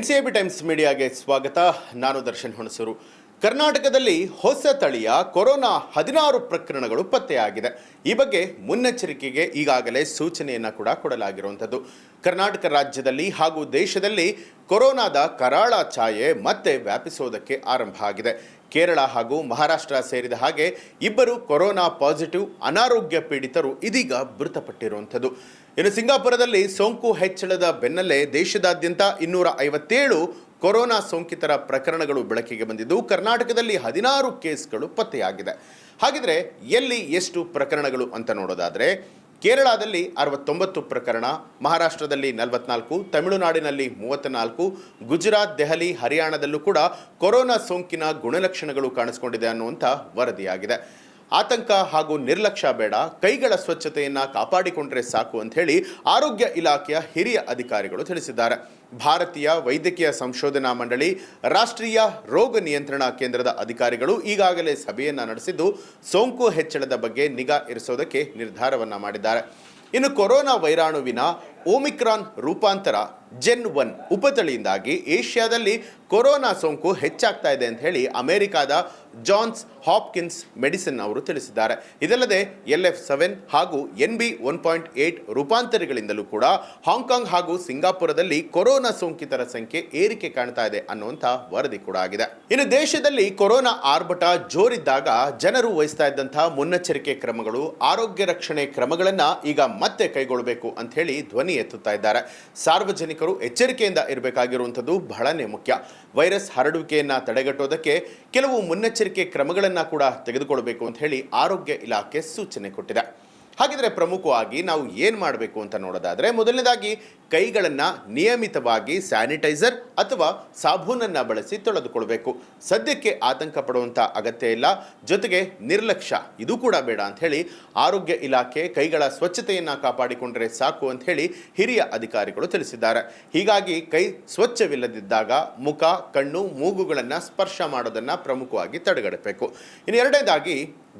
N C B times ಮೀಡಿಯಾಗೆ ಸ್ವಾಗತ. ನಾನು ದರ್ಶನ್ ಹುಣಸೂರು. ಕರ್ನಾಟಕದಲ್ಲಿ ಹೊಸ ತಳಿಯ ಕೊರೋನಾ ಹದಿನಾರು ಪ್ರಕರಣಗಳು ಪತ್ತೆಯಾಗಿದೆ. ಈ ಬಗ್ಗೆ ಮುನ್ನೆಚ್ಚರಿಕೆಗೆ ಈಗಾಗಲೇ ಸೂಚನೆಯನ್ನು ಕೂಡ ಕೊಡಲಾಗಿರುವಂಥದ್ದು. ಕರ್ನಾಟಕ ರಾಜ್ಯದಲ್ಲಿ ಹಾಗೂ ದೇಶದಲ್ಲಿ ಕೊರೋನಾದ ಕರಾಳ ಛಾಯೆ ಮತ್ತೆ ವ್ಯಾಪಿಸೋದಕ್ಕೆ ಆರಂಭ ಆಗಿದೆ. ಕೇರಳ ಹಾಗೂ ಮಹಾರಾಷ್ಟ್ರ ಸೇರಿದ ಹಾಗೆ ಇಬ್ಬರು ಕೊರೋನಾ ಪಾಸಿಟಿವ್, ಅನಾರೋಗ್ಯ ಪೀಡಿತರು ಇದೀಗ ಮೃತಪಟ್ಟಿರುವಂಥದ್ದು. ಇನ್ನು ಸಿಂಗಾಪುರದಲ್ಲಿ ಸೋಂಕು ಹೆಚ್ಚಳದ ಬೆನ್ನಲ್ಲೇ ದೇಶದಾದ್ಯಂತ ಇನ್ನೂರ ಐವತ್ತೇಳು ಕೊರೋನಾ ಸೋಂಕಿತರ ಪ್ರಕರಣಗಳು ಬೆಳಕಿಗೆ ಬಂದಿದ್ದು, ಕರ್ನಾಟಕದಲ್ಲಿ ಹದಿನಾರು ಕೇಸ್ಗಳು ಪತ್ತೆಯಾಗಿದೆ. ಹಾಗಿದ್ರೆ ಎಲ್ಲಿ ಎಷ್ಟು ಪ್ರಕರಣಗಳು ಅಂತ ನೋಡೋದಾದರೆ, ಕೇರಳದಲ್ಲಿ ಅರವತ್ತೊಂಬತ್ತು ಪ್ರಕರಣ, ಮಹಾರಾಷ್ಟ್ರದಲ್ಲಿ ನಲವತ್ನಾಲ್ಕು, ತಮಿಳುನಾಡಿನಲ್ಲಿ ಮೂವತ್ತ್ನಾಲ್ಕು ಗುಜರಾತ್, ದೆಹಲಿ, ಹರಿಯಾಣದಲ್ಲೂ ಕೂಡ ಕೊರೋನಾ ಸೋಂಕಿನ ಗುಣಲಕ್ಷಣಗಳು ಕಾಣಿಸ್ಕೊಂಡಿದೆ ಅನ್ನುವಂಥ ವರದಿಯಾಗಿದೆ. ಆತಂಕ ಹಾಗೂ ನಿರ್ಲಕ್ಷ್ಯ ಬೇಡ, ಕೈಗಳ ಸ್ವಚ್ಛತೆಯನ್ನು ಕಾಪಾಡಿಕೊಂಡ್ರೆ ಸಾಕು ಅಂತ ಹೇಳಿ ಆರೋಗ್ಯ ಇಲಾಖೆಯ ಹಿರಿಯ ಅಧಿಕಾರಿಗಳು ತಿಳಿಸಿದ್ದಾರೆ. ಭಾರತೀಯ ವೈದ್ಯಕೀಯ ಸಂಶೋಧನಾ ಮಂಡಳಿ, ರಾಷ್ಟ್ರೀಯ ರೋಗ ನಿಯಂತ್ರಣ ಕೇಂದ್ರದ ಅಧಿಕಾರಿಗಳು ಈಗಾಗಲೇ ಸಭೆಯನ್ನು ನಡೆಸಿದ್ದು, ಸೋಂಕು ಹೆಚ್ಚಳದ ಬಗ್ಗೆ ನಿಗಾ ಇರಿಸೋದಕ್ಕೆ ನಿರ್ಧಾರವನ್ನ ಮಾಡಿದ್ದಾರೆ. ಇನ್ನು ಕೊರೋನಾ ವೈರಾಣುವಿನ ಓಮಿಕ್ರಾನ್ ರೂಪಾಂತರ ಜೆನ್ ಒನ್ ಉಪತಳಿಯಿಂದಾಗಿ ಏಷ್ಯಾದಲ್ಲಿ ಕೊರೋನಾ ಸೋಂಕು ಹೆಚ್ಚಾಗ್ತಾ ಇದೆ ಅಂತ ಹೇಳಿ ಅಮೆರಿಕಾದ ಜಾನ್ಸ್ ಹಾಪ್ಕಿನ್ಸ್ ಮೆಡಿಸಿನ್ ಅವರು ತಿಳಿಸಿದ್ದಾರೆ. ಇದಲ್ಲದೆ ಎಲ್ ಎಫ್ ಸೆವೆನ್ ಹಾಗೂ N B one point eight ರೂಪಾಂತರಿಗಳಿಂದಲೂ ಕೂಡ ಹಾಂಗ್ಕಾಂಗ್ ಹಾಗೂ ಸಿಂಗಾಪುರದಲ್ಲಿ ಕೊರೋನಾ ಸೋಂಕಿತರ ಸಂಖ್ಯೆ ಏರಿಕೆ ಕಾಣ್ತಾ ಇದೆ ಅನ್ನುವಂಥ ವರದಿ ಕೂಡ ಆಗಿದೆ. ಇನ್ನು ದೇಶದಲ್ಲಿ ಕೊರೋನಾ ಆರ್ಭಟ ಜೋರಿದ್ದಾಗ ಜನರು ವಹಿಸ್ತಾ ಇದ್ದಂತಹ ಮುನ್ನೆಚ್ಚರಿಕೆ ಕ್ರಮಗಳು, ಆರೋಗ್ಯ ರಕ್ಷಣೆ ಕ್ರಮಗಳನ್ನು ಈಗ ಮತ್ತೆ ಕೈಗೊಳ್ಳಬೇಕು ಅಂತ ಹೇಳಿ ಧ್ವನಿ ಎತ್ತುತ್ತಾ ಇದ್ದಾರೆ. ಸಾರ್ವಜನಿಕರು ಎಚ್ಚರಿಕೆಯಿಂದ ಇರಬೇಕಾಗಿರುವಂಥದ್ದು ಬಹಳನೇ ಮುಖ್ಯ. ವೈರಸ್ ಹರಡುವಿಕೆಯನ್ನು ತಡೆಗಟ್ಟೋದಕ್ಕೆ ಕೆಲವು ಮುನ್ನೆಚ್ಚರಿಕೆ ಕ್ರಮಗಳನ್ನು ಕೂಡ ತೆಗೆದುಕೊಳ್ಬೇಕು ಅಂತ ಹೇಳಿ ಆರೋಗ್ಯ ಇಲಾಖೆ ಸೂಚನೆ ಕೊಟ್ಟಿದೆ. ಹಾಗಿದ್ರೆ ಪ್ರಮುಖವಾಗಿ ನಾವು ಏನು ಮಾಡಬೇಕು ಅಂತ ನೋಡೋದಾದ್ರೆ, ಮೊದಲನೇದಾಗಿ ಕೈಗಳನ್ನು ನಿಯಮಿತವಾಗಿ ಸ್ಯಾನಿಟೈಸರ್ ಅಥವಾ ಸಾಬೂನನ್ನು ಬಳಸಿ ತೊಳೆದುಕೊಳ್ಬೇಕು. ಸದ್ಯಕ್ಕೆ ಆತಂಕ ಪಡುವಂಥ ಅಗತ್ಯ ಇಲ್ಲ. ಜೊತೆಗೆ ನಿರ್ಲಕ್ಷ್ಯ, ಇದು ಕೂಡ ಬೇಡ ಅಂತ ಹೇಳಿ ಆರೋಗ್ಯ ಇಲಾಖೆ ಕೈಗಳ ಸ್ವಚ್ಛತೆಯನ್ನು ಕಾಪಾಡಿಕೊಂಡರೆ ಸಾಕು ಅಂತ ಹೇಳಿ ಹಿರಿಯ ಅಧಿಕಾರಿಗಳು ತಿಳಿಸಿದ್ದಾರೆ. ಹೀಗಾಗಿ ಕೈ ಸ್ವಚ್ಛವಿಲ್ಲದಿದ್ದಾಗ ಮುಖ, ಕಣ್ಣು, ಮೂಗುಗಳನ್ನು ಸ್ಪರ್ಶ ಮಾಡೋದನ್ನು ಪ್ರಮುಖವಾಗಿ ತಡೆಗಟ್ಟಬೇಕು. ಇನ್ನು ಎರಡನೇದಾಗಿ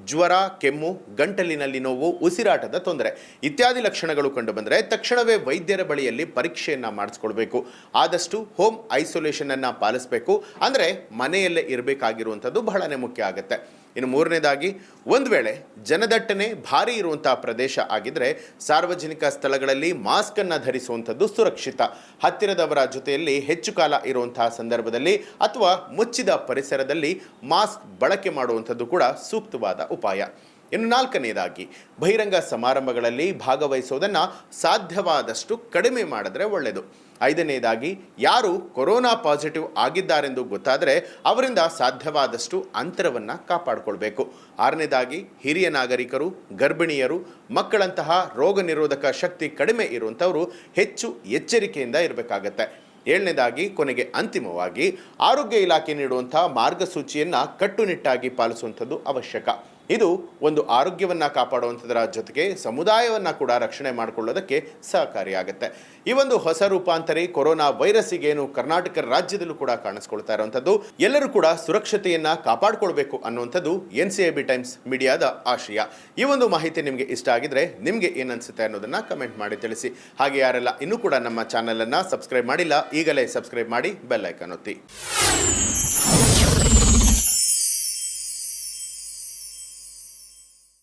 ಜ್ವರ, ಕೆಮ್ಮು, ಗಂಟಲಿನಲ್ಲಿ ನೋವು, ಉಸಿರಾಟದ ತೊಂದರೆ ಇತ್ಯಾದಿ ಲಕ್ಷಣಗಳು ಕಂಡುಬಂದರೆ ತಕ್ಷಣವೇ ವೈದ್ಯರ ಬಳಿಯಲ್ಲಿ ಪರೀಕ್ಷೆಯನ್ನ ಮಾಡಿಸ್ಕೊಳ್ಬೇಕು. ಆದಷ್ಟು ಹೋಮ್ ಐಸೋಲೇಷನ್ ಅನ್ನ ಪಾಲಿಸಬೇಕು. ಅಂದರೆ ಮನೆಯಲ್ಲೇ ಇರಬೇಕಾಗಿರುವಂಥದ್ದು ಬಹಳನೇ ಮುಖ್ಯ ಆಗುತ್ತೆ. ಇನ್ನು ಮೂರನೇದಾಗಿ, ಒಂದು ವೇಳೆ ಜನದಟ್ಟಣೆ ಭಾರಿ ಇರುವಂತಹ ಪ್ರದೇಶ ಆಗಿದ್ರೆ ಸಾರ್ವಜನಿಕ ಸ್ಥಳಗಳಲ್ಲಿ ಮಾಸ್ಕ್ ಅನ್ನ ಧರಿಸುವಂಥದ್ದು ಸುರಕ್ಷಿತ. ಹತ್ತಿರದವರ ಜೊತೆಯಲ್ಲಿ ಹೆಚ್ಚು ಕಾಲ ಇರುವಂತಹ ಸಂದರ್ಭದಲ್ಲಿ ಅಥವಾ ಮುಚ್ಚಿದ ಪರಿಸರದಲ್ಲಿ ಮಾಸ್ಕ್ ಬಳಕೆ ಮಾಡುವಂಥದ್ದು ಕೂಡ ಸೂಕ್ತವಾದ ಉಪಾಯ. ಇನ್ನು ನಾಲ್ಕನೇದಾಗಿ, ಬಹಿರಂಗ ಸಮಾರಂಭಗಳಲ್ಲಿ ಭಾಗವಹಿಸೋದನ್ನು ಸಾಧ್ಯವಾದಷ್ಟು ಕಡಿಮೆ ಮಾಡಿದ್ರೆ ಒಳ್ಳೆಯದು ಐದನೇದಾಗಿ, ಯಾರು ಕೊರೋನಾ ಪಾಸಿಟಿವ್ ಆಗಿದ್ದಾರೆಂದು ಗೊತ್ತಾದರೆ ಅವರಿಂದ ಸಾಧ್ಯವಾದಷ್ಟು ಅಂತರವನ್ನು ಕಾಪಾಡಿಕೊಳ್ಬೇಕು. ಆರನೇದಾಗಿ, ಹಿರಿಯ ನಾಗರಿಕರು, ಗರ್ಭಿಣಿಯರು, ಮಕ್ಕಳಂತಹ ರೋಗ ನಿರೋಧಕ ಶಕ್ತಿ ಕಡಿಮೆ ಇರುವಂಥವರು ಹೆಚ್ಚು ಎಚ್ಚರಿಕೆಯಿಂದ ಇರಬೇಕಾಗತ್ತೆ. ಏಳನೇದಾಗಿ, ಕೊನೆಗೆ ಅಂತಿಮವಾಗಿ, ಆರೋಗ್ಯ ಇಲಾಖೆ ನೀಡುವಂಥ ಮಾರ್ಗಸೂಚಿಯನ್ನು ಕಟ್ಟುನಿಟ್ಟಾಗಿ ಪಾಲಿಸುವಂಥದ್ದು ಅವಶ್ಯಕ. ಇದು ಒಂದು ಆರೋಗ್ಯವನ್ನು ಕಾಪಾಡುವಂಥದ್ರ ಜೊತೆಗೆ ಸಮುದಾಯವನ್ನು ಕೂಡ ರಕ್ಷಣೆ ಮಾಡಿಕೊಳ್ಳೋದಕ್ಕೆ ಸಹಕಾರಿಯಾಗುತ್ತೆ. ಈ ಒಂದು ಹೊಸ ರೂಪಾಂತರಿ ಕೊರೋನಾ ವೈರಸ್ಸಿಗೇನು ಕರ್ನಾಟಕ ರಾಜ್ಯದಲ್ಲೂ ಕೂಡ ಕಾಣಿಸ್ಕೊಳ್ತಾ ಇರುವಂಥದ್ದು, ಎಲ್ಲರೂ ಕೂಡ ಸುರಕ್ಷತೆಯನ್ನು ಕಾಪಾಡಿಕೊಳ್ಬೇಕು ಅನ್ನುವಂಥದ್ದು N C I B Times ಮೀಡಿಯಾದ ಆಶಯ. ಈ ಒಂದು ಮಾಹಿತಿ ನಿಮಗೆ ಇಷ್ಟ ಆಗಿದ್ರೆ ನಿಮಗೆ ಏನನ್ಸುತ್ತೆ ಅನ್ನೋದನ್ನ ಕಮೆಂಟ್ ಮಾಡಿ ತಿಳಿಸಿ. ಹಾಗೆ ಯಾರೆಲ್ಲ ಇನ್ನೂ ಕೂಡ ನಮ್ಮ ಚಾನಲನ್ನು ಸಬ್ಸ್ಕ್ರೈಬ್ ಮಾಡಿಲ್ಲ, ಈಗಲೇ ಸಬ್ಸ್ಕ್ರೈಬ್ ಮಾಡಿ ಬೆಲ್ ಐಕಾನ್ ಒತ್ತಿ.